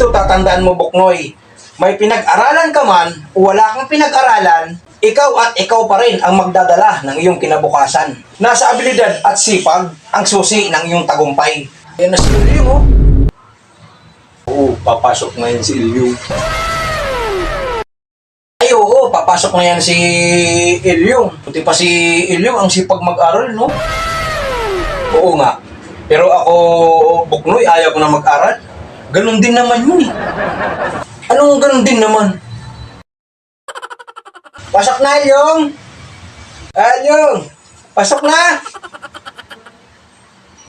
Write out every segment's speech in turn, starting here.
Ito tatandaan mo, Buknoy. May pinag-aralan ka man o wala kang pinag-aralan, ikaw at ikaw pa rin ang magdadala ng iyong kinabukasan. Nasa abilidad at sipag ang susi ng iyong tagumpay. Yan na si Ilyo mo. Oo, papasok ngayon si Ilyo. Ay, oo, papasok na yan si Ilyong. Puti pa si Ilyong, ang sipag mag-aral, no? Oo nga. Pero ako, Buknoy, ayaw ko na mag-aral. Ganon din naman yun eh. Anong ganon din naman? Pasok na, Ilyong! Ah, Ilyong! Pasok na!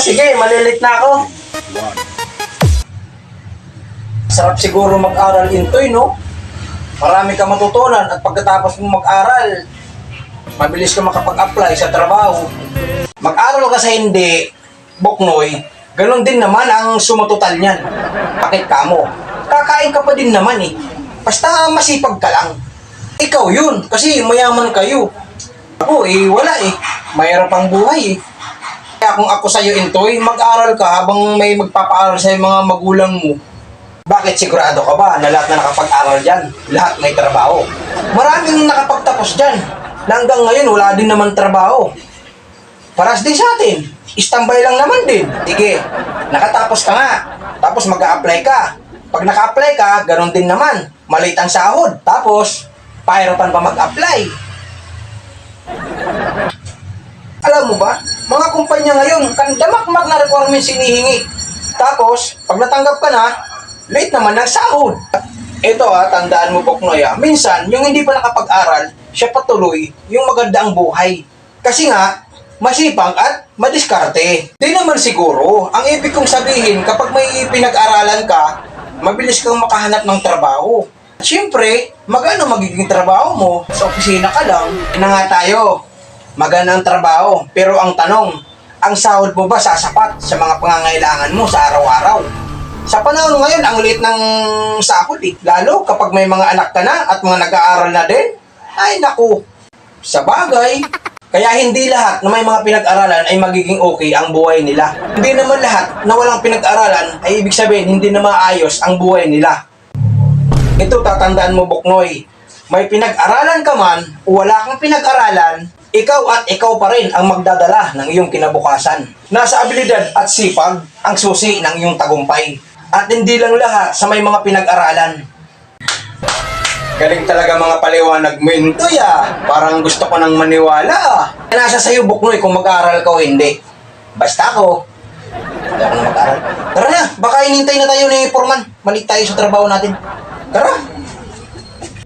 Sige, malilit na ako. Sarap siguro mag-aral intoy, no? Marami ka matutunan at pagkatapos mo mag-aral, mabilis ka makapag-apply sa trabaho. Mag-aral ka sa hindi, Boknoy, ganun din naman ang sumatotal niyan. Bakit ka mo? Kakain ka pa din naman eh. Basta masipag ka lang. Ikaw yun, kasi mayaman kayo. Ako eh, wala eh. Mayroon pang buhay eh. Kaya kung ako sa'yo, Intoy, mag-aral ka habang may magpapaaral sa'yo mga magulang mo. Bakit sigurado ka ba na lahat na nakapag-aral dyan, lahat may trabaho? Maraming nakapagtapos dyan, na hanggang ngayon wala din naman trabaho. Paras din sa atin, istambay lang naman din. Sige, nakatapos ka nga, tapos mag apply ka. Pag naka-apply ka, ganun din naman, maliit ang sahod. Tapos, pahirapan pa mag-apply. Alam mo ba, mga kumpanya ngayon, kandamak-mak na requirements sinihingi. Tapos, pag natanggap ka na, late naman ang sahod. Ito ah, tandaan mo Boknoy ah, minsan, yung hindi pa nakapag-aral, siya patuloy yung maganda ang buhay. Kasi nga, masipag at madiskarte. Di naman siguro, ang ibig kong sabihin, kapag may pinag-aralan ka, mabilis kang makahanap ng trabaho. Siyempre, magano magiging trabaho mo? Sa opisina ka lang. Ina nga tayo, maganda ang trabaho. Pero ang tanong, ang sahod mo ba sasapat sa mga pangangailangan mo sa araw-araw? Sa panahon ngayon, ang liit ng sahod eh. Lalo kapag may mga anak ka na at mga nag-aaral na din. Ay naku, sa bagay. Kaya hindi lahat na may mga pinag-aralan ay magiging okay ang buhay nila. Hindi naman lahat na walang pinag-aralan ay ibig sabihin hindi na maayos ang buhay nila. Ito tatandaan mo, Buknoy. May pinag-aralan ka man o wala kang pinag-aralan, ikaw at ikaw pa rin ang magdadala ng iyong kinabukasan. Nasa abilidad at sipag ang susi ng iyong tagumpay. At hindi lang lahat sa may mga pinag-aralan. Galing talaga mga paliwanag mo yun, Toy, ah. Parang gusto ko nang maniwala ah. Nasa sa'yo, Buknoy, kung mag-aaral ka o hindi. Basta ako, hindi ako na mag-aaral. Tara na, baka inintay na tayo ni Foreman. Malik tayo sa trabaho natin. Tara!